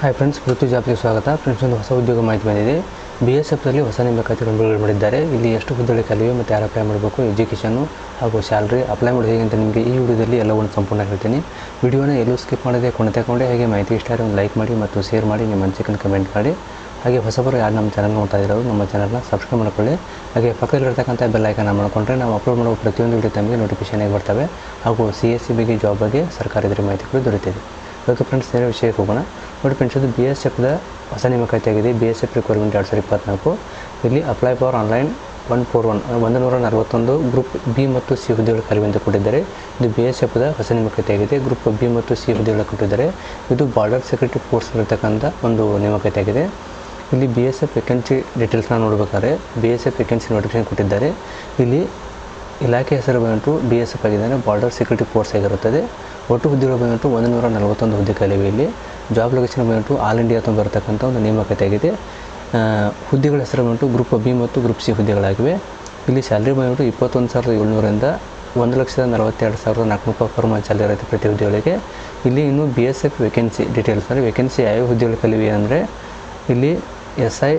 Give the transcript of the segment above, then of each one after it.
Hi friends ಪೃಥ್ವಿ ಜಾಬ್ಗೆ ಸ್ವಾಗತ friends ಒಂದು ಹೊಸ ಉದ್ಯೋಗ ಮಾಹಿತಿ ಬಂದಿದೆ. ಬಿ ಎಸ್ ಎಫ್ನಲ್ಲಿ ಹೊಸ ನೇಮಕಾತಿಗಳನ್ನು ಬಿಡುಗಡೆ ಮಾಡಿದ್ದಾರೆ. ಇಲ್ಲಿ ಎಷ್ಟು ಹುದ್ದೆಗಳು ಕಲಿವೆ ಮತ್ತು ಯಾರು ಅಪ್ಲೈ ಮಾಡಬೇಕು ಎಜುಕೇಷನು ಹಾಗೂ ಸ್ಯಾಲ್ರಿ ಅಪ್ಲೈ ಮಾಡೋದು ಹೇಗೆ ಅಂತ ನಿಮಗೆ ಈ ವಿಡಿಯೋದಲ್ಲಿ ಎಲ್ಲವನ್ನು ಸಂಪೂರ್ಣ ಹೇಳ್ತೀನಿ. ವಿಡಿಯೋನ ಎಲ್ಲೂ ಸ್ಕಿಪ್ ಮಾಡದೆ ತಗೊಂಡೆ ಹಾಗೆ ಮಾಹಿತಿ ಇಷ್ಟ ಆದರೆ ಒಂದು ಲೈಕ್ ಮಾಡಿ ಮತ್ತು ಶೇರ್ ಮಾಡಿ, ನಿಮ್ಮ ಅನಿಸಿಕೆಯನ್ನು ಕಮೆಂಟ್ ಮಾಡಿ. ಹಾಗೆ ಹೊಸಬರು ಯಾರು ನಮ್ಮ ಚಾನಲ್ ನೋಡ್ತಾ ಇರೋರು ನಮ್ಮ ಚಾನಲ್ನ ಸಬ್ಸ್ಕ್ರೈಬ್ ಮಾಡಿಕೊಳ್ಳಿ. ಹಾಗೆ ಪಕ್ಕದಲ್ಲಿರ್ತಕ್ಕಂಥ ಬೆಲ್ ಐಕನ್ ಮಾಡಿಕೊಂಡ್ರೆ ನಾವು ಅಪ್ಲೋಡ್ ಮಾಡುವ ಪ್ರತಿಯೊಂದು ವಿಡಿಯೋ ತಮಗೆ ನೋಟಿಫಿಕೇಶನ್ ಆಗಿ ಬರ್ತವೆ. ಹಾಗೂ ಸಿ ಎಸ್ ಸಿ ಬಗ್ಗೆ ಜಾಬ್ ಬಗ್ಗೆ ಸರ್ಕಾರದ ಮಾಹಿತಿಗಳು ದೊರೆತಿದೆ ಓಕೆ ಫ್ರೆಂಡ್ಸ್ ನೇರ ವಿಷಯಕ್ಕೆ ಹೋಗೋಣ. ನೋಡಿ ಫ್ರೆಂಡ್ಸ್, ಇದು ಬಿ ಎಸ್ ಎಫ್ದ ಹೊಸ ನೇಮಕಾತಿ ಆಗಿದೆ ಬಿ ಎಸ್ ಎಫ್ ರಿಕ್ವೈರ್ಮೆಂಟ್ ಎರಡು ಸಾವಿರದ ಇಪ್ಪತ್ನಾಲ್ಕು. ಇಲ್ಲಿ apply for online one four one ಒಂದು ನೂರ ನಲವತ್ತೊಂದು ಗ್ರೂಪ್ ಬಿ ಮತ್ತು ಸಿ ಹುದ್ದೆಗಳ ಕಲಿವೆಂದು ಕೊಟ್ಟಿದ್ದಾರೆ ಇದು ಬಿ ಎಸ್ ಎಫ್ದ ಹೊಸ ನೇಮಕಾತಿ ಆಗಿದೆ ಗ್ರೂಪ್ ಬಿ ಮತ್ತು ಸಿ ಹುದ್ದೆಗಳ ಕೊಟ್ಟಿದ್ದಾರೆ. ಇದು ಬಾರ್ಡರ್ ಸೆಕ್ಯೂರಿಟಿ ಫೋರ್ಸ್ ಇರತಕ್ಕಂಥ ಒಂದು ನೇಮಕಾತಿ ಆಗಿದೆ ಇಲ್ಲಿ ಬಿ ಎಸ್ ಎಫ್ ವೇಕೆನ್ಸಿ ಡೀಟೇಲ್ಸ್ನ ನೋಡ್ಬೇಕಾದ್ರೆ B S F vacancy notification ಕೊಟ್ಟಿದ್ದಾರೆ. ಇಲ್ಲಿ ಇಲಾಖೆ ಹೆಸರು ಬಂದು ಬಿ ಎಸ್ ಎಫ್ ಆಗಿದ್ದಾನೆ. ಬಾರ್ಡರ್ ಸೆಕ್ಯೂರಿಟಿ ಫೋರ್ಸ್ ಆಗಿರುತ್ತದೆ. ಒಟ್ಟು ಹುದ್ದೆಗಳು ಬಂದ್ಬಿಟ್ಟು ಒಂದು ನೂರ ನಲವತ್ತೊಂದು ಹುದ್ದೆ ಕಲಿವೆ ಇಲ್ಲಿ ಜಾಬ್ ಲೊಕೇಶನ್ ಬಂದ್ಬಿಟ್ಟು ಆಲ್ ಇಂಡಿಯಾ ತುಂಬ ಬರತಕ್ಕಂಥ ಒಂದು ನೇಮಕತೆ ಆಗಿದೆ. ಹುದ್ದೆಗಳ ಹೆಸರು ಬಂದ್ಬಿಟ್ಟು ಗ್ರೂಪ್ ಬಿ ಮತ್ತು ಗ್ರೂಪ್ ಸಿ ಹುದ್ದೆಗಳಾಗಿವೆ. ಇಲ್ಲಿ ಸ್ಯಾಲ್ರಿ ಬಂದ್ಬಿಟ್ಟು ಇಪ್ಪತ್ತೊಂದು ಸಾವಿರದ ಏಳ್ನೂರಿಂದ ಒಂದು ಲಕ್ಷದ ನಲವತ್ತೆರಡು ಸಾವಿರದ ನಾಲ್ಕುನೂರು ಪರ್ ಮಂತ್ ಸ್ಯಾಲರಿ ಇರುತ್ತೆ ಪ್ರತಿ ಹುದ್ದೆಗಳಿಗೆ. ಇಲ್ಲಿ ಇನ್ನು B S F vacancy details ಅಂದರೆ ವೇಕೆನ್ಸಿ ಯಾವ್ಯಾವ ಹುದ್ದೆಗಳು ಕಲಿವೆ ಅಂದರೆ ಇಲ್ಲಿ ಎಸ್ ಐ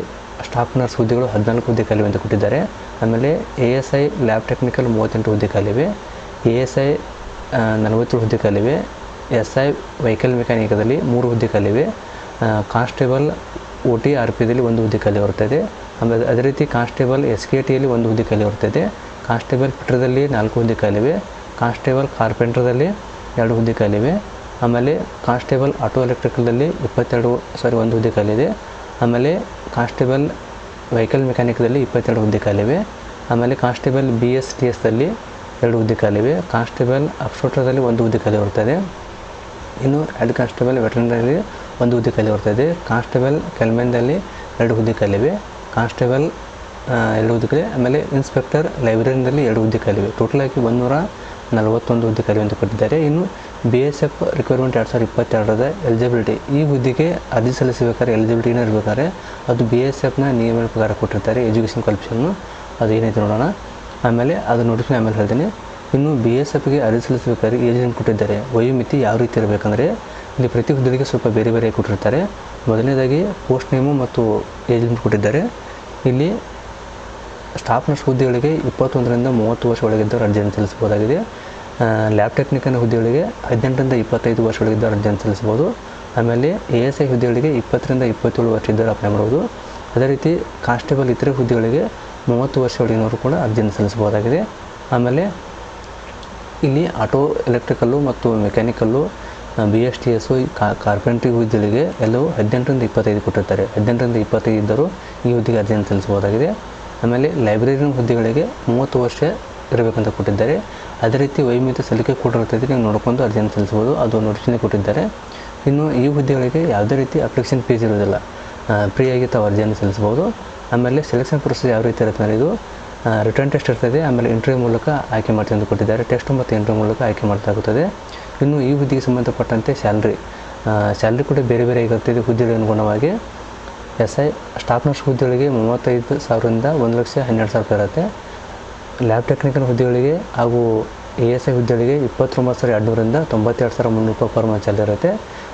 ಸ್ಟಾಫ್ ನರ್ಸ್ ಹುದ್ದೆಗಳು ಹದಿನಾಲ್ಕು ಹುದ್ದೆ ಕಲಿವೆ ಅಂತ ಕೊಟ್ಟಿದ್ದಾರೆ. ಆಮೇಲೆ A S I lab technical ಮೂವತ್ತೆಂಟು ಹುದ್ದೆ ಕಲಿವೆ. ಎ ಎಸ್ ಐ ನಲವತ್ತೇಳು ಹುದ್ದೆ ಕಲಿವೆ ಎಸ್ ಐ ವೆಹಿಕಲ್ ಮೆಕ್ಯಾನಿಕದಲ್ಲಿ ಮೂರು ಹುದ್ದೆ ಕಲಿವೆ ಕಾನ್ಸ್ಟೇಬಲ್ ಓ ಟಿ ಆರ್ ಪಿದಲ್ಲಿ ಒಂದು ಹುದ್ದೆ ಕಲಿ ಬರ್ತದೆ ಆಮೇಲೆ ಅದೇ ರೀತಿ ಕಾನ್ಸ್ಟೇಬಲ್ ಎಸ್ ಕೆ ಟಿಯಲ್ಲಿ ಒಂದು ಹುದ್ದೆ ಕಲಿ ಬರ್ತದೆ ಕಾನ್ಸ್ಟೇಬಲ್ ಪಿಟ್ರದಲ್ಲಿ ನಾಲ್ಕು ಹುದ್ದೆ ಕಲಿವೆ ಕಾನ್ಸ್ಟೇಬಲ್ ಕಾರ್ಪೆಂಟ್ರದಲ್ಲಿ ಎರಡು ಹುದ್ದೆ ಕಲಿವೆ ಆಮೇಲೆ ಕಾನ್ಸ್ಟೇಬಲ್ ಆಟೋ ಎಲೆಕ್ಟ್ರಿಕಲ್ದಲ್ಲಿ ಇಪ್ಪತ್ತೆರಡು, ಸಾರಿ, ಒಂದು ಹುದ್ದೆ ಕಲಿದೆ ಆಮೇಲೆ ಕಾನ್ಸ್ಟೇಬಲ್ ವೆಹಿಕಲ್ ಮೆಕ್ಯಾನಿಕ್ದಲ್ಲಿ ಇಪ್ಪತ್ತೆರಡು ಹುದ್ದೆ ಖಾಲಿವೆ ಆಮೇಲೆ ಕಾನ್ಸ್ಟೇಬಲ್ ಬಿ ಎಸ್ ಟಿ ಎಸ್ದಲ್ಲಿ ಎರಡು ಹುದ್ದೆ ಖಾಲಿವೆ ಕಾನ್ಸ್ಟೇಬಲ್ ಅಪ್ಸೋಟ್ರದಲ್ಲಿ ಒಂದು ಹುದ್ದೆ ಖಾಲಿ ಬರ್ತದೆ ಇನ್ನು ಹೆಡ್ ಕಾನ್ಸ್ಟೇಬಲ್ ವೆಟರ್ನರಿ ಒಂದು ಹುದ್ದೆ ಖಾಲಿ ಬರ್ತದೆ ಕಾನ್ಸ್ಟೇಬಲ್ ಕೆಲ್ಮೆನ್ದಲ್ಲಿ ಎರಡು ಹುದ್ದೆ ಕಾನ್ಸ್ಟೇಬಲ್ ಎರಡು ಹುದ್ದೆ ಆಮೇಲೆ ಇನ್ಸ್ಪೆಕ್ಟರ್ ಲೈಬ್ರರಿನಲ್ಲಿ ಎರಡು ಹುದ್ದೆ ಟೋಟಲ್ ಆಗಿ ಒಂದೂರ ನಲವತ್ತೊಂದು ಹುದ್ದೆ ಖಾಲಿ ಅಂತ ಕೊಟ್ಟಿದ್ದಾರೆ. ಇನ್ನು ಬಿ ಎಸ್ ಎಫ್ ರಿಕ್ವೈರ್ಮೆಂಟ್ ಎರಡು ಸಾವಿರದ ಇಪ್ಪತ್ತೆರಡರ ಎಲಿಜಿಬಿಲಿಟಿ ಈ ಹುದ್ದೆಗೆ ಅರ್ಜಿ ಸಲ್ಲಿಸಬೇಕಾದ್ರೆ ಎಲಿಜಿಬಿಲಿಟಿನ ಇರಬೇಕಾದ್ರೆ ಅದು ಬಿ ಎಸ್ ಎಫ್ನ ನಿಯಮ ಪ್ರಕಾರ ಕೊಟ್ಟಿರ್ತಾರೆ. ಎಜುಕೇಷನ್ ಕ್ವಾಲಿಫಿಕೇಷನ್ನು ಅದು ಏನೈತೆ ನೋಡೋಣ. ಆಮೇಲೆ ಅದು ನೋಟಿಫೈ ಆಮೇಲೆ ಹೇಳ್ತೀನಿ. ಇನ್ನು ಬಿ ಎಸ್ ಎಫ್ಗೆ ಅರ್ಜಿ ಸಲ್ಲಿಸಬೇಕಾದ್ರೆ ಏಜೆಂಟ್ ಕೊಟ್ಟಿದ್ದಾರೆ. ವಯೋಮಿತಿ ಯಾವ ರೀತಿ ಇರಬೇಕಂದ್ರೆ ಇಲ್ಲಿ ಪ್ರತಿ ಹುದ್ದೆಗೆ ಸ್ವಲ್ಪ ಬೇರೆ ಬೇರೆ ಕೊಟ್ಟಿರ್ತಾರೆ. ಮೊದಲನೇದಾಗಿ ಪೋಸ್ಟ್ ನೇಮು ಮತ್ತು ಏಜೆಂಟ್ ಕೊಟ್ಟಿದ್ದಾರೆ. ಇಲ್ಲಿ ಸ್ಟಾಫ್ ನರ್ಸ್ ಹುದ್ದೆಗಳಿಗೆ ಇಪ್ಪತ್ತೊಂದರಿಂದ ಮೂವತ್ತು ವರ್ಷ ಒಳಗಿದ್ದವರು ಅರ್ಜಿಯನ್ನು ಸಲ್ಲಿಸಬಹುದಾಗಿದೆ. ಲ್ಯಾಬ್ ಟೆಕ್ನಿಕಲ್ ಹುದ್ದೆಗಳಿಗೆ ಹದಿನೆಂಟರಿಂದ ಇಪ್ಪತ್ತೈದು ವರ್ಷ ಒಳಗಿದ್ದವರು ಅರ್ಜಿಯನ್ನು ಸಲ್ಲಿಸಬಹುದು. ಆಮೇಲೆ ಎ ಎಸ್ ಐ ಹುದ್ದೆಗಳಿಗೆ ಇಪ್ಪತ್ತರಿಂದ ಇಪ್ಪತ್ತೇಳು ವರ್ಷ ಇದ್ದವರು ಅಪ್ಲೈ ಮಾಡ್ಬೋದು. ಅದೇ ರೀತಿ ಕಾನ್ಸ್ಟೇಬಲ್ ಇತರೆ ಹುದ್ದೆಗಳಿಗೆ ಮೂವತ್ತು ವರ್ಷ ಒಳಗಿನವರು ಕೂಡ ಅರ್ಜಿಯನ್ನು ಸಲ್ಲಿಸಬಹುದಾಗಿದೆ. ಆಮೇಲೆ ಇಲ್ಲಿ ಆಟೋ, ಎಲೆಕ್ಟ್ರಿಕಲ್ಲು ಮತ್ತು mechanical B S T S carpentry ಹುದ್ದೆಗಳಿಗೆ ಎಲ್ಲವೂ ಹದಿನೆಂಟರಿಂದ ಇಪ್ಪತ್ತೈದು ಕೊಟ್ಟಿರ್ತಾರೆ. ಹದಿನೆಂಟರಿಂದ ಇಪ್ಪತ್ತೈದು ಇದ್ದರೂ ಈ ಹುದ್ದೆಗೆ ಅರ್ಜಿಯನ್ನು ಸಲ್ಲಿಸಬಹುದಾಗಿದೆ. ಆಮೇಲೆ ಲೈಬ್ರರಿನ ಹುದ್ದೆಗಳಿಗೆ ಮೂವತ್ತು ವರ್ಷ ಇರಬೇಕಂತ ಕೊಟ್ಟಿದ್ದಾರೆ. ಅದೇ ರೀತಿ ವೈಮಿತ ಸಲ್ಲಿಕೆ ಕೊಟ್ಟಿರುತ್ತೆ ನೀವು ನೋಡ್ಕೊಂಡು ಅರ್ಜಿಯನ್ನು ಸಲ್ಲಿಸ್ಬೋದು ಅದು ನೋಟಿಸ್ನೇ ಕೊಟ್ಟಿದ್ದಾರೆ. ಇನ್ನು ಈ ಹುದ್ದೆಗಳಿಗೆ ಯಾವುದೇ ರೀತಿ ಅಪ್ಲಿಕೇಶನ್ ಫೀಸ್ ಇರೋದಿಲ್ಲ ಫ್ರೀಯಾಗಿ ತಾವು ಅರ್ಜಿಯನ್ನು ಸಲ್ಲಿಸ್ಬೋದು ಆಮೇಲೆ ಸೆಲೆಕ್ಷನ್ ಪ್ರೊಸೆಸ್ ಯಾವ ರೀತಿ ಇರುತ್ತೆ ಅಂದರೆ ಇದು ರಿಟರ್ನ್ ಟೆಸ್ಟ್ ಇರ್ತದೆ, ಆಮೇಲೆ ಇಂಟರ್ವ್ಯೂ ಮೂಲಕ ಆಯ್ಕೆ ಮಾಡ್ತೀವಿ ಅಂತ ಕೊಟ್ಟಿದ್ದಾರೆ. ಟೆಸ್ಟ್ ಮತ್ತು ಇಂಟರ್ವ್ಯೂ ಮೂಲಕ ಆಯ್ಕೆ ಮಾಡ್ತಾಗುತ್ತದೆ. ಇನ್ನು ಈ ಹುದ್ದೆಗೆ ಸಂಬಂಧಪಟ್ಟಂತೆ ಸ್ಯಾಲ್ರಿ ಸ್ಯಾಲ್ರಿ ಕೂಡ ಬೇರೆ ಬೇರೆ ಆಗಿರ್ತದೆ ಹುದ್ದೆಗೆ ಅನುಗುಣವಾಗಿ ಎಸ್ ಐ ಸ್ಟಾಫ್ ನರ್ಸ್ ಹುದ್ದೆಗಳಿಗೆ ಮೂವತ್ತೈದು ಸಾವಿರದಿಂದ ಒಂದು ಲಕ್ಷ ಹನ್ನೆರಡು ಸಾವಿರ ಇರುತ್ತೆ. ಲ್ಯಾಬ್ ಟೆಕ್ನಿಕಲ್ ಹುದ್ದೆಗಳಿಗೆ ಹಾಗೂ ಎ ಎಸ್ ಐ ಹುದ್ದೆಗಳಿಗೆ ಇಪ್ಪತ್ತೊಂಬತ್ತು ಸಾವಿರ ಎರಡುನೂರಿಂದ ತೊಂಬತ್ತೆರಡು ಸಾವಿರ ಮುನ್ನೂರು ರೂಪಾಯಿ ಪರ್ ಮಂತ್ ಸ್ಯಾಲರಿ ಇರುತ್ತೆ.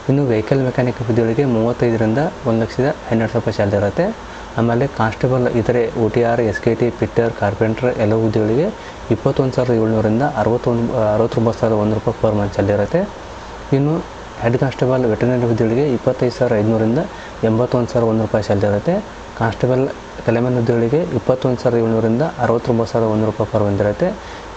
ಇನ್ನು ವೆಹಿಕಲ್ ಮೆಕ್ಯಾನಿಕ್ ಹುದ್ದೆಗಳಿಗೆ ಮೂವತ್ತೈದರಿಂದ ಒಂದು ಲಕ್ಷದ ಹನ್ನೆರಡು ಸಾವಿರ ರೂಪಾಯಿ ಸ್ಯಾಲರಿ ಇರುತ್ತೆ. ಆಮೇಲೆ ಕಾನ್ಸ್ಟೇಬಲ್ ಇತರೆ O T R, S K T, fitter, carpenter ಎಲ್ಲ ಹುದ್ದೆಗಳಿಗೆ ಇಪ್ಪತ್ತೊಂದು ಸಾವಿರದ ಏಳ್ನೂರಿಂದ ಅರವತ್ತೊಂದು ಅರವತ್ತೊಂಬತ್ತು ಸಾವಿರದ ಒಂದು ರೂಪಾಯಿ ಪರ್ ಮಂತ್ ಸ್ಯಾಲರಿ ಇರುತ್ತೆ. ಇನ್ನು ಹೆಡ್ ಕಾನ್ಸ್ಟೇಬಲ್ ವೆಟರ್ನರಿ ಹುದ್ದೆಗಳಿಗೆ ಇಪ್ಪತ್ತೈದು ಸಾವಿರ ಐದುನೂರಿಂದ ಎಂಬತ್ತೊಂದು ಸಾವಿರ ಒಂದು ರೂಪಾಯಿ ಸ್ಯಾಲ್ರಿ ಇರುತ್ತೆ. ಕಾನ್ಸ್ಟೇಬಲ್ ಕಲೆಮನ್ ಹುದ್ದೆಗಳಿಗೆ ಇಪ್ಪತ್ತೊಂದು ಸಾವಿರದ ಏಳ್ನೂರಿಂದ ಅರವತ್ತೊಂಬತ್ತು ಸಾವಿರದ ಒಂದು ರೂಪಾಯಿ ಪರ್ ಮಂತ್ ಇರುತ್ತೆ.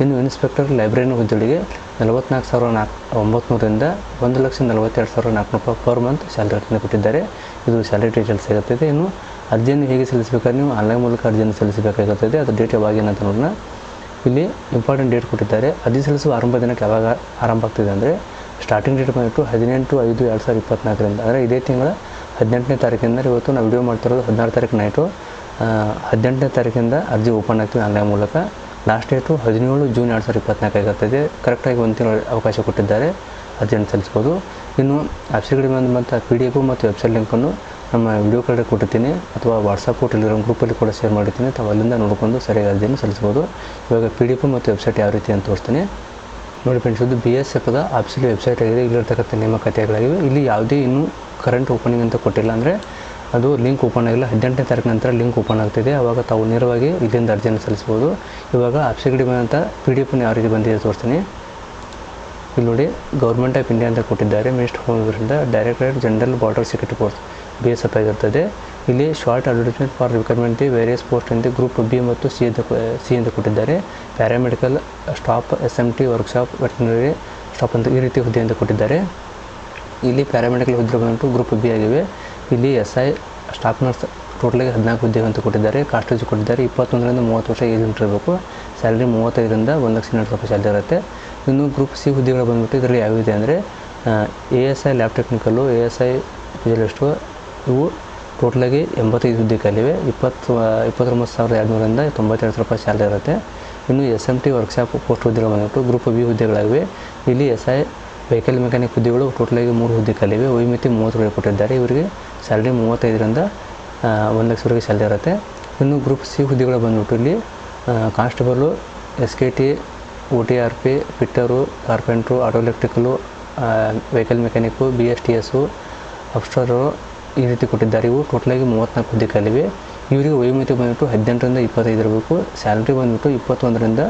ಇನ್ನು ಇನ್ಸ್ಪೆಕ್ಟರ್ ಲೈಬ್ರರಿನ ಹುದ್ದೆಗಳಿಗೆ ನಲವತ್ತ್ನಾಲ್ಕು ಸಾವಿರ ನಾಲ್ಕು ಒಂಬತ್ನೂರಿಂದ ಒಂದು ಲಕ್ಷ ನಲವತ್ತೆರಡು ಸಾವಿರ ನಾಲ್ಕು ರೂಪಾಯಿ ಪರ್ ಮಂತ್ ಸ್ಯಾಲ್ರಿ ಕೊಟ್ಟಿದ್ದಾರೆ. ಇದು ಸ್ಯಾಲ್ರಿ ಡೀಟೇಲ್ಸ್ ಸಿಗುತ್ತದೆ. ಇನ್ನು ಅರ್ಜಿಯನ್ನು ಹೇಗೆ ಸಲ್ಲಿಸಬೇಕಾದ್ರೆ ನೀವು ಆನ್ಲೈನ್ ಮೂಲಕ ಅರ್ಜಿಯನ್ನು ಸಲ್ಲಿಸಬೇಕಾಗುತ್ತದೆ. ಅದು ಡೇಟ್ ಯಾವಾಗ ಏನಂತ ನೋಡೋಣ. ಇಲ್ಲಿ ಇಂಪಾರ್ಟೆಂಟ್ ಡೇಟ್ ಕೊಟ್ಟಿದ್ದಾರೆ. ಅರ್ಜಿ ಸಲ್ಲಿಸುವ ಆರಂಭ ದಿನಕ್ಕೆ ಯಾವಾಗ ಆರಂಭ ಆಗ್ತಿದೆ ಅಂದರೆ ಸ್ಟಾರ್ಟಿಂಗ್ ಡೇಟ್ ಬಂದ್ಬಿಟ್ಟು ಹದಿನೆಂಟು ಐದು ಎರಡು ಸಾವಿರದ ಇಪ್ಪತ್ನಾಲ್ಕರಿಂದ, ಅಂದರೆ ಇದೇ ತಿಂಗಳ ಹದಿನೆಂಟನೇ ತಾರೀಕಿಂದ ಇವತ್ತು ನಾವು ವಿಡಿಯೋ ಮಾಡ್ತಿರೋದು ಹದಿನಾರು ತಾರೀಕು ನೈಟು ಹದಿನೆಂಟನೇ ತಾರೀಕಿಂದ ಅರ್ಜಿ ಓಪನ್ ಆಗ್ತೀವಿ ಆನ್ಲೈನ್ ಮೂಲಕ. ಲಾಸ್ಟ್ ಡೇಟು ಹದಿನೇಳು ಜೂನ್ ಎರಡು ಸಾವಿರದ ಇಪ್ಪತ್ನಾಲ್ಕು ಆಗಿರ್ತದೆ ಕರೆಕ್ಟಾಗಿ ಒಂದು ತಿಂಗಳು ಅವಕಾಶ ಕೊಟ್ಟಿದ್ದಾರೆ. ಅರ್ಜಿಯನ್ನು ಸಲ್ಲಿಸ್ಬೋದು ಇನ್ನು ವೆಬ್ಸೈಟ್ಗೆ ಬಂದಂಥ ಪಿ ಡಿ ಎಫು ಮತ್ತು ವೆಬ್ಸೈಟ್ ಲಿಂಕನ್ನು ನಮ್ಮ ವಿಡಿಯೋ ಕಡೆ ಕೊಟ್ಟಿರ್ತೀನಿ ಅಥವಾ ವಾಟ್ಸಪ್ಪು ಟೆಲಿಗ್ರಾಮ್ ಗ್ರೂಪಲ್ಲಿ ಕೂಡ ಶೇರ್ ಮಾಡಿರ್ತೀನಿ. ತಾವು ಅಲ್ಲಿಂದ ನೋಡಿಕೊಂಡು ಸರಿಯಾಗಿ ಅರ್ಜಿಯನ್ನು ಸಲ್ಲಿಸ್ಬೋದು ಇವಾಗ ಪಿ ಡಿ ಎಫ್ ಮತ್ತು ವೆಬ್ಸೈಟ್ ಯಾವ ರೀತಿ ಅಂತ ತೋರಿಸ್ತೀನಿ. ನೋಡಿ ಫ್ರೆಂಡ್ಸ್ ಇದು ಬಿ ಎಸ್ ಎಫ್ದ ಆಫೀಸಿಯಲ್ ವೆಬ್ಸೈಟ್ ಆಗಿದೆ. ಇಲ್ಲಿರ್ತಕ್ಕಂಥ ನೇಮಕಾತಿಗಳಾಗಿವೆ. ಇಲ್ಲಿ ಯಾವುದೇ ಇನ್ನೂ ಕರೆಂಟ್ ಓಪನಿಂಗ್ ಅಂತ ಕೊಟ್ಟಿಲ್ಲ ಅಂದರೆ ಅದು ಲಿಂಕ್ ಓಪನ್ ಆಗಿಲ್ಲ. ಹದಿನೆಂಟನೇ ತಾರೀಕು ನಂತರ ಲಿಂಕ್ ಓಪನ್ ಆಗ್ತಿದೆ. ಆವಾಗ ತಾವು ನೇರವಾಗಿ ಇಲ್ಲಿಂದ ಅರ್ಜಿಯನ್ನು ಸಲ್ಲಿಸ್ಬೋದು ಇವಾಗ ಆಫ್ಸಿಗಡಿ ಬಂದಂಥ ಪಿ ಡಿ ಎಫ್ನ ಯಾವ ರೀತಿ ಬಂದಿದೆ ತೋರಿಸ್ತೀನಿ. ಇಲ್ಲಿ ನೋಡಿ ಗೌರ್ಮೆಂಟ್ ಆಫ್ ಇಂಡಿಯಾ ಅಂತ ಕೊಟ್ಟಿದ್ದಾರೆ. Minister home directorate general border security force B S F ಆಗಿರ್ತದೆ ಇಲ್ಲಿ short advertisement for recruitment the various post ಅಂತ ಗ್ರೂಪ್ ಬಿ ಮತ್ತು ಸಿ ಅಂತ ಸಿ ಅಂತ ಕೊಟ್ಟಿದ್ದಾರೆ. Paramedical staff S M T workshop veterinary staff ಅಂತ ಈ ರೀತಿ ಹುದ್ದೆ ಅಂತ ಕೊಟ್ಟಿದ್ದಾರೆ. ಇಲ್ಲಿ ಪ್ಯಾರಾಮೆಡಿಕಲ್ ಹುದ್ದೆ ಬಂದು ಗ್ರೂಪ್ ಬಿ ಆಗಿವೆ. ಇಲ್ಲಿ ಎಸ್ ಐ ಸ್ಟಾಫ್ ನರ್ಸ್ ಟೋಟಲಾಗಿ ಹದಿನಾಲ್ಕು ಹುದ್ದೆ ಅಂತ ಕೊಟ್ಟಿದ್ದಾರೆ. ಕಾಸ್ಟೇಜ್ ಕೊಟ್ಟಿದ್ದಾರೆ. ಇಪ್ಪತ್ತೊಂದರಿಂದ ಮೂವತ್ತು ವರ್ಷ ಏಜ್ ಇರಬೇಕು. ಸ್ಯಾಲ್ರಿ ಮೂವತ್ತೈದರಿಂದ ಒಂದು ಲಕ್ಷ ಎರಡು ರೂಪಾಯಿ ಸ್ಯಾಲ್ರಿ ಇರುತ್ತೆ. ಇನ್ನು ಗ್ರೂಪ್ ಸಿ ಹುದ್ದೆಗಳು ಬಂದ್ಬಿಟ್ಟು ಇದರಲ್ಲಿ ಯಾವಿದೆ ಅಂದರೆ A S I lab technical A S I specialist ಇವು ಟೋಟಲಾಗಿ ಎಂಬತ್ತೈದು ಹುದ್ದೆ ಕಲಿವೆ ಇಪ್ಪತ್ತು, ಇಪ್ಪತ್ತೊಂಬತ್ತು ಸಾವಿರದ ಎರಡುನೂರಿಂದ ತೊಂಬತ್ತೆರಡು ರೂಪಾಯಿ ಸ್ಯಾಲ್ರಿ ಇರುತ್ತೆ. ಇನ್ನು S M T workshop post ಹುದ್ದೆಗಳು ಬಂದ್ಬಿಟ್ಟು ಗ್ರೂಪ್ ಬಿ ಹುದ್ದೆಗಳಾಗಿವೆ. ಇಲ್ಲಿ ಎಸ್ ಐ ವೆಹಿಕಲ್ ಮೆಕ್ಯಾನಿಕ್ ಹುದ್ದೆಗಳು ಟೋಟಲಾಗಿ ಮೂರು ಹುದ್ದೆ ಖಾಲಿವೆ ವೈಮಿತಿ ಮೂವತ್ತು ಕೊಟ್ಟಿದ್ದಾರೆ. ಇವರಿಗೆ ಸ್ಯಾಲ್ರಿ ಮೂವತ್ತೈದರಿಂದ ಒಂದು ಲಕ್ಷವರೆಗೆ ಸ್ಯಾಲ್ರಿ ಇರುತ್ತೆ. ಇನ್ನು ಗ್ರೂಪ್ ಸಿ ಹುದ್ದೆಗಳು ಬಂದ್ಬಿಟ್ಟು ಇಲ್ಲಿ constable S K T O T R P, fitter, carpenter, auto electrical vehicle mechanic, B S T S ಅಫ್ಸ್ಟರು ಈ ರೀತಿ ಕೊಟ್ಟಿದ್ದಾರೆ. ಇವು ಟೋಟಲಾಗಿ ಮೂವತ್ತ್ನಾಲ್ಕು ಹುದ್ದೆ ಖಾಲಿವೆ ಇವರಿಗೆ ವಯೋಮಿತಿ ಬಂದ್ಬಿಟ್ಟು ಹದಿನೆಂಟರಿಂದ ಇಪ್ಪತ್ತೈದು ಇರಬೇಕು. ಸ್ಯಾಲ್ರಿ ಬಂದ್ಬಿಟ್ಟು ಇಪ್ಪತ್ತೊಂದರಿಂದ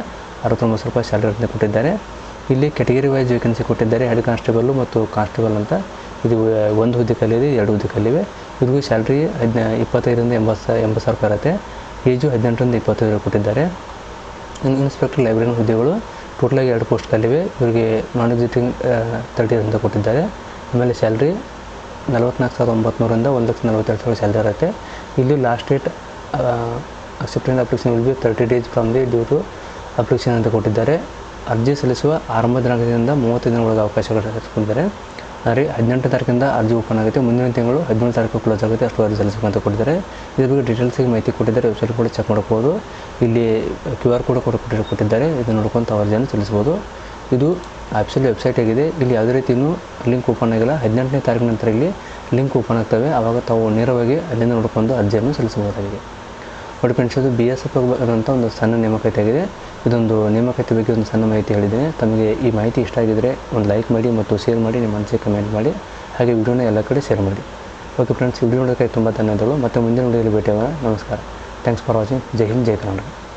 ಅರವತ್ತೊಂಬತ್ತು ರೂಪಾಯಿ ಸ್ಯಾಲ್ರಿ ಅಂತ ಕೊಟ್ಟಿದ್ದಾರೆ. ಇಲ್ಲಿ ಕೆಟಗರಿ ವೈಸ್ ವೇಕೆನ್ಸಿ ಕೊಟ್ಟಿದ್ದಾರೆ. ಹೆಡ್ ಕಾನ್ಸ್ಟೇಬಲ್ ಮತ್ತು ಕಾನ್ಸ್ಟೇಬಲ್ ಅಂತ. ಇದು ಒಂದು ಹುದ್ದೆ ಕಲಿಯಿದೆ ಎರಡು ಹುದ್ದೆ ಕಲಿವೆ ಇವ್ರಿಗೂ ಸ್ಯಾಲ್ರಿ ಹದಿನ, ಇಪ್ಪತ್ತೈದರಿಂದ ಎಂಬತ್ತು ಎಂಬತ್ತು ಸಾವಿರ ರೂಪಾಯಿ ಇರುತ್ತೆ. ಏಜು ಹದಿನೆಂಟರಿಂದ ಇಪ್ಪತ್ತೈದು ಕೊಟ್ಟಿದ್ದಾರೆ. ಇನ್ಸ್ಪೆಕ್ಟರ್ ಲೈಬ್ರರಿ ಹುದ್ದೆಗಳು ಟೋಟಲಾಗಿ ಎರಡು ಪೋಸ್ಟ್ ಖಾಲಿವೆ ಇವರಿಗೆ ನಾನ್ ಎಕ್ಸಿಟಿಂಗ್ ತರ್ಟಿ ಅಂತ ಕೊಟ್ಟಿದ್ದಾರೆ. ಆಮೇಲೆ ಸ್ಯಾಲ್ರಿ ನಲವತ್ನಾಲ್ಕು ಸಾವಿರದ ಒಂಬತ್ತುನೂರಿಂದ ಒಂದು ಲಕ್ಷ ನಲವತ್ತೆರಡು ಸಾವಿರ ಸ್ಯಾಲ್ರಿ ಇರುತ್ತೆ. ಇಲ್ಲಿ last date acceptance application will be thirty days from the due to application ಅಂತ ಕೊಟ್ಟಿದ್ದಾರೆ. ಅರ್ಜಿ ಸಲ್ಲಿಸುವ ಆರಂಭ ದಿನಾಂಕದಿಂದ ಮೂವತ್ತು ದಿನಗಳಿಗೆ ಅವಕಾಶಗಳು ಅಂದರೆ ಹದಿನೆಂಟು ತಾರೀಕಿಂದ ಅರ್ಜಿ ಓಪನ್ ಆಗುತ್ತೆ. ಮುಂದಿನ ತಿಂಗಳು ಹದಿನೇಳು ತಾರೀಕು ಕ್ಲೋಸ್ ಆಗುತ್ತೆ. ಅಷ್ಟು ಅರ್ಜಿ ಸಲ್ಲಿಸಬೇಕಂತ ಕೊಟ್ಟಿದ್ದಾರೆ. ಇದ್ರ ಬಗ್ಗೆ ಡೀಟೇಲ್ಸಿಗೆ ಮಾಹಿತಿ ಕೊಟ್ಟಿದ್ದಾರೆ. ವೆಬ್ಸೈಟ್ ಕೂಡ ಚೆಕ್ ಮಾಡ್ಬೋದು. ಇಲ್ಲಿ ಕ್ಯೂ ಆರ್ ಕೋಡ್ ಕೂಡ ಕೊಟ್ಟಿದ್ದಾರೆ. ಇದನ್ನು ನೋಡ್ಕೊಂತ ಅರ್ಜಿಯನ್ನು ಸಲ್ಲಿಸ್ಬೋದು ಇದು ಆ್ಯಕ್ಚುಲಿ ವೆಬ್ಸೈಟ್ ಆಗಿದೆ. ಇಲ್ಲಿ ಯಾವುದೇ ರೀತಿಯೂ ಲಿಂಕ್ ಓಪನ್ ಆಗಿಲ್ಲ. ಹದಿನೆಂಟನೇ ತಾರೀಕು ನಂತರ ಇಲ್ಲಿ ಲಿಂಕ್ ಓಪನ್ ಆಗ್ತವೆ. ಆವಾಗ ತಾವು ನೇರವಾಗಿ ಅಲ್ಲಿಂದ ನೋಡಿಕೊಂಡು ಅರ್ಜಿಯನ್ನು ಸಲ್ಲಿಸಬಹುದಾಗಿದೆ. ನೋಡಿ ಫ್ರೆಂಡ್ಸ್ ಅದು ಬಿ ಎಸ್ ಎಫ್ ಅಂತ ಒಂದು ಸಣ್ಣ ನೇಮಕಾತಿ ಆಗಿದೆ. ಇದೊಂದು ನೇಮಕಾತಿ ಬಗ್ಗೆ ಒಂದು ಸಣ್ಣ ಮಾಹಿತಿ ಹೇಳಿದ್ದೇನೆ. ತಮಗೆ ಈ ಮಾಹಿತಿ ಇಷ್ಟ ಆಗಿದ್ದರೆ ಒಂದು ಲೈಕ್ ಮಾಡಿ ಮತ್ತು ಶೇರ್ ಮಾಡಿ, ನಿಮ್ಮ ಮನಸ್ಸಿಗೆ ಕಮೆಂಟ್ ಮಾಡಿ. ಹಾಗೆ ವಿಡಿಯೋನ ಎಲ್ಲ ಕಡೆ ಶೇರ್ ಮಾಡಿ. ಓಕೆ ಫ್ರೆಂಡ್ಸ್ ವಿಡಿಯೋ ನೋಡೋಕ್ಕೆ ತುಂಬ ಧನ್ಯವಾದಗಳು. ಮತ್ತು ಮುಂದಿನ ವಿಡಿಯೋದಲ್ಲಿ ಭೇಟಿಯಾಗೋಣ. ನಮಸ್ಕಾರ. Thanks for watching. ಜೈ ಹಿಂದ್, ಜೈ ಕರ್ನಾಟಕ.